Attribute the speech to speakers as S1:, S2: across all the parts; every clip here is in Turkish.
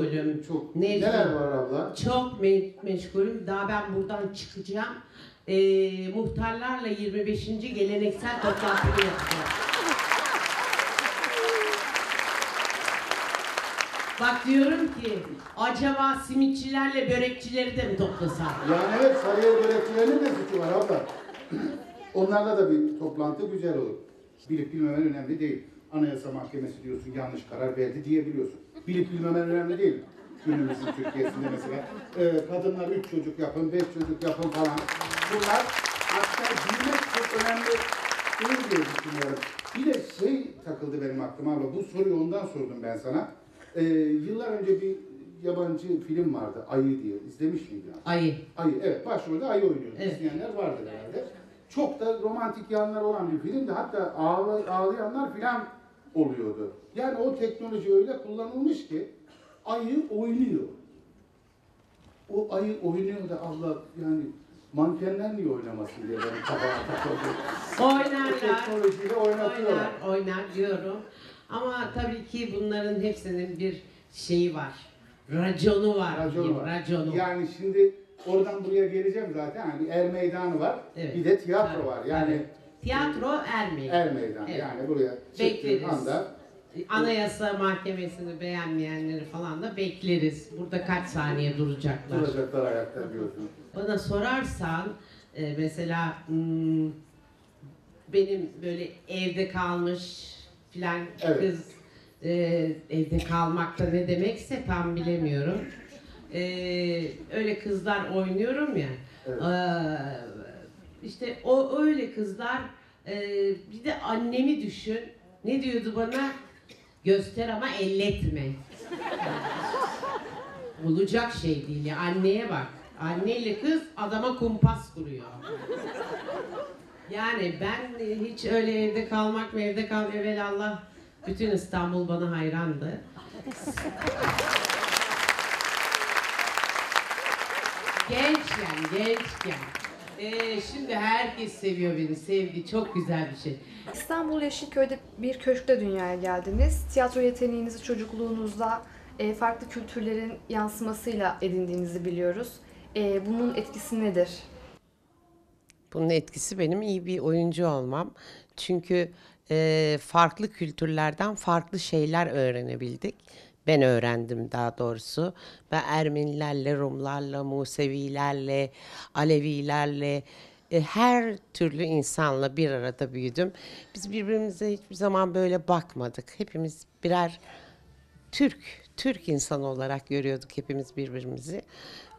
S1: meşgulüm.
S2: Çok.
S1: Ne-
S2: Neler var abla?
S1: Çok me- meşgulüm. Daha ben buradan çıkacağım. Ee, muhtarlarla 25. geleneksel toplantımı yapacağım. Bak diyorum ki acaba simitçilerle börekçileri de mi toplasam?
S2: Yani evet Sarıyer börekçilerinin de suçu var abla. Onlarla da bir toplantı güzel olur. Bilip bilmemen önemli değil. Anayasa Mahkemesi diyorsun yanlış karar verdi diyebiliyorsun. Bilip bilmemen önemli değil. Günümüzün Türkiye'sinde mesela e, kadınlar üç çocuk yapın, beş çocuk yapın falan. Bunlar aslında bilmek çok önemli değil diye düşünüyorum. Bir de şey takıldı benim aklıma abla. Bu soruyu ondan sordum ben sana. E, yıllar önce bir yabancı film vardı Ayı diye. İzlemiş miydin?
S1: Ayı.
S2: Ayı, evet başrolde ayı oynuyor.
S1: Evet.
S2: İzleyenler vardır herhalde. Çok da romantik yanlar olan bir filmdi. Hatta ağla, ağlayanlar filan oluyordu. Yani o teknoloji öyle kullanılmış ki ayı oynuyor. O ayı oynuyor da Allah yani mankenler niye oynamasın diye benim kafama takıldı. O
S1: Oynarlar.
S2: teknolojiyle oynatıyorlar.
S1: Oynar, oynar diyorum. Ama tabii ki bunların hepsinin bir şeyi var. Raconu var.
S2: Raconu var.
S1: Raconu.
S2: Yani şimdi oradan buraya geleceğim zaten. Yani bir er meydanı var.
S1: Evet.
S2: Bir de tiyatro
S1: Tabii,
S2: var. Yani
S1: Tiyatro Ermeni.
S2: er meydanı.
S1: Evet.
S2: Yani buraya çıktığın anda
S1: Anayasa Mahkemesi'ni beğenmeyenleri falan da bekleriz. Burada kaç saniye duracaklar?
S2: duracaklar ayakta diyorsun.
S1: Bana sorarsan e, mesela hmm, benim böyle evde kalmış filan
S2: Evet.
S1: kız e, evde kalmakta ne demekse tam bilemiyorum. E, öyle kızlar oynuyorum ya.
S2: Evet.
S1: E, işte o öyle kızlar e, bir de annemi düşün. Ne diyordu bana? Göster ama elletme. Olacak şey değil ya. Anneye bak. Anneyle kız adama kumpas kuruyor. Yani ben hiç öyle evde kalmak mı evde kal Allah bütün İstanbul bana hayrandı. Gençken, gençken. Ee, şimdi herkes seviyor beni. Sevgi çok güzel bir şey.
S3: İstanbul Yeşilköy'de bir köşkte dünyaya geldiniz. Tiyatro yeteneğinizi çocukluğunuzda e, farklı kültürlerin yansımasıyla edindiğinizi biliyoruz. E, bunun etkisi nedir?
S1: Bunun etkisi benim iyi bir oyuncu olmam. Çünkü e, farklı kültürlerden farklı şeyler öğrenebildik. Ben öğrendim daha doğrusu. Ben Ermenilerle, Rumlarla, Musevilerle, Alevilerle, e, her türlü insanla bir arada büyüdüm. Biz birbirimize hiçbir zaman böyle bakmadık. Hepimiz birer Türk, Türk insan olarak görüyorduk hepimiz birbirimizi.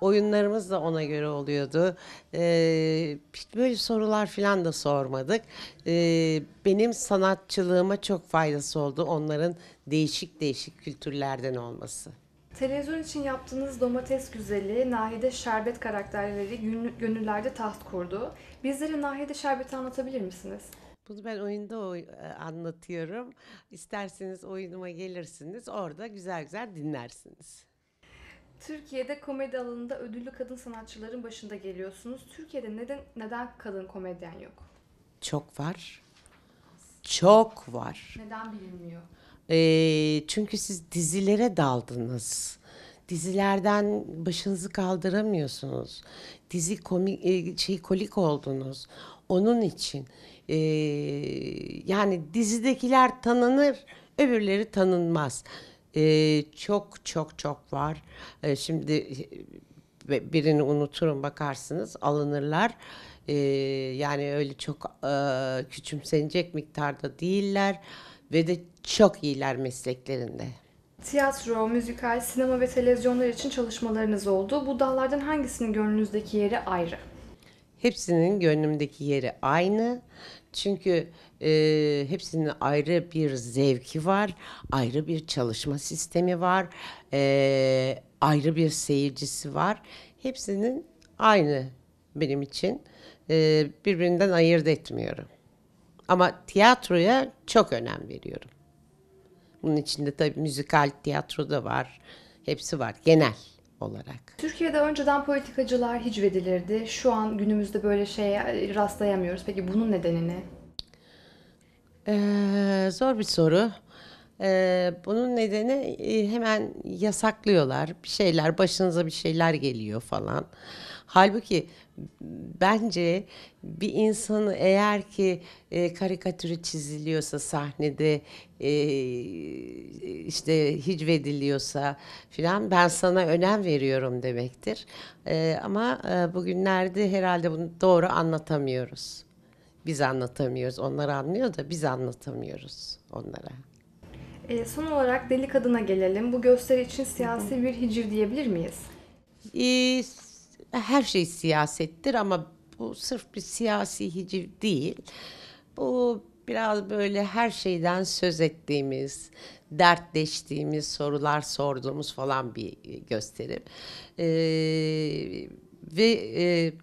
S1: Oyunlarımız da ona göre oluyordu. Ee, böyle sorular falan da sormadık. Ee, benim sanatçılığıma çok faydası oldu onların değişik değişik kültürlerden olması.
S3: Televizyon için yaptığınız Domates Güzeli, Nahide Şerbet karakterleri gönül- gönüllerde taht kurdu. Bizlere Nahide Şerbet'i anlatabilir misiniz?
S1: Bunu ben oyunda oy- e, anlatıyorum. İsterseniz oyunuma gelirsiniz. Orada güzel güzel dinlersiniz.
S3: Türkiye'de komedi alanında ödüllü kadın sanatçıların başında geliyorsunuz. Türkiye'de neden neden kadın komedyen yok?
S1: Çok var. Çok var.
S3: Neden bilinmiyor?
S1: Ee, çünkü siz dizilere daldınız. Dizilerden başınızı kaldıramıyorsunuz. Dizi komik e, şey kolik oldunuz. Onun için ee, yani dizidekiler tanınır, öbürleri tanınmaz. Ee, çok çok çok var. Ee, şimdi e, birini unuturum bakarsınız alınırlar. Ee, yani öyle çok e, küçümsenecek miktarda değiller ve de çok iyiler mesleklerinde.
S3: Tiyatro, müzikal, sinema ve televizyonlar için çalışmalarınız oldu. Bu dallardan hangisinin gönlünüzdeki yeri ayrı?
S1: Hepsinin gönlümdeki yeri aynı. Çünkü e, hepsinin ayrı bir zevki var, ayrı bir çalışma sistemi var, e, ayrı bir seyircisi var. Hepsinin aynı benim için. E, birbirinden ayırt etmiyorum. Ama tiyatroya çok önem veriyorum. Bunun içinde tabii müzikal tiyatro da var. Hepsi var genel olarak.
S3: Türkiye'de önceden politikacılar hicvedilirdi. Şu an günümüzde böyle şeye rastlayamıyoruz. Peki bunun nedeni ne?
S1: Ee, zor bir soru. Ee, bunun nedeni e, hemen yasaklıyorlar. Bir şeyler başınıza bir şeyler geliyor falan. Halbuki bence bir insanı eğer ki e, karikatürü çiziliyorsa sahnede e, işte hicvediliyorsa filan ben sana önem veriyorum demektir. E, ama e, bugünlerde herhalde bunu doğru anlatamıyoruz. Biz anlatamıyoruz. Onlar anlıyor da biz anlatamıyoruz onlara.
S3: E, son olarak Deli Kadın'a gelelim. Bu gösteri için siyasi bir hiciv diyebilir miyiz?
S1: S- her şey siyasettir ama bu sırf bir siyasi hiciv değil. Bu biraz böyle her şeyden söz ettiğimiz, dertleştiğimiz, sorular sorduğumuz falan bir gösterim. Ee, ve e,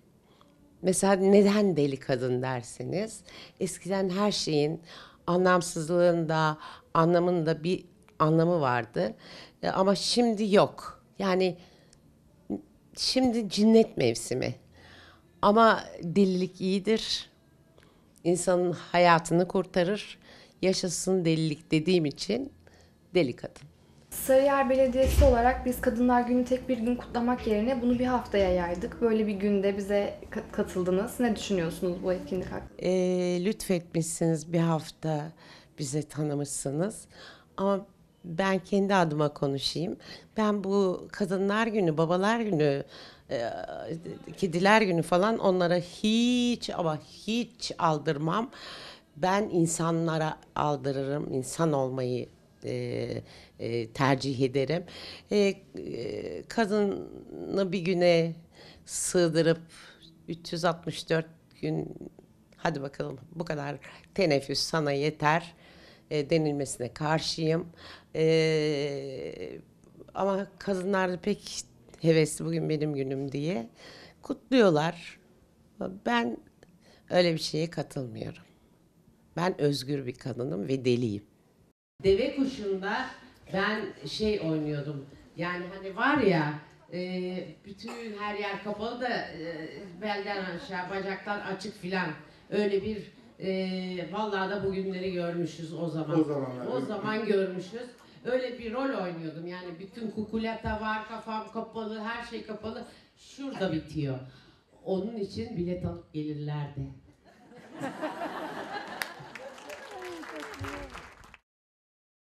S1: Mesela neden deli kadın derseniz eskiden her şeyin anlamsızlığında, anlamında bir anlamı vardı. E, ama şimdi yok. Yani şimdi cinnet mevsimi. Ama delilik iyidir. İnsanın hayatını kurtarır. Yaşasın delilik dediğim için deli kadın.
S3: Sarıyer Belediyesi olarak biz Kadınlar Günü tek bir gün kutlamak yerine bunu bir haftaya yaydık. Böyle bir günde bize ka- katıldınız. Ne düşünüyorsunuz bu etkinlik hakkında?
S1: E, lütfetmişsiniz bir hafta bize tanımışsınız. Ama ben kendi adıma konuşayım. Ben bu kadınlar günü, babalar günü, e, kediler günü falan onlara hiç ama hiç aldırmam. Ben insanlara aldırırım, insan olmayı e, e, tercih ederim. E, e, kadını bir güne sığdırıp 364 gün hadi bakalım bu kadar teneffüs sana yeter e, denilmesine karşıyım. E, ama kadınlar pek hevesli bugün benim günüm diye kutluyorlar. Ben öyle bir şeye katılmıyorum. Ben özgür bir kadınım ve deliyim. Deve kuşunda ben şey oynuyordum. Yani hani var ya e, bütün her yer kapalı da e, belden aşağı bacaklar açık filan. Öyle bir e, vallahi da bugünleri görmüşüz o zaman.
S2: O zamanlar,
S1: O
S2: evet.
S1: zaman görmüşüz. Öyle bir rol oynuyordum. Yani bütün kukulata var, kafam kapalı, her şey kapalı. Şurada bitiyor. Onun için bilet alıp gelirlerdi.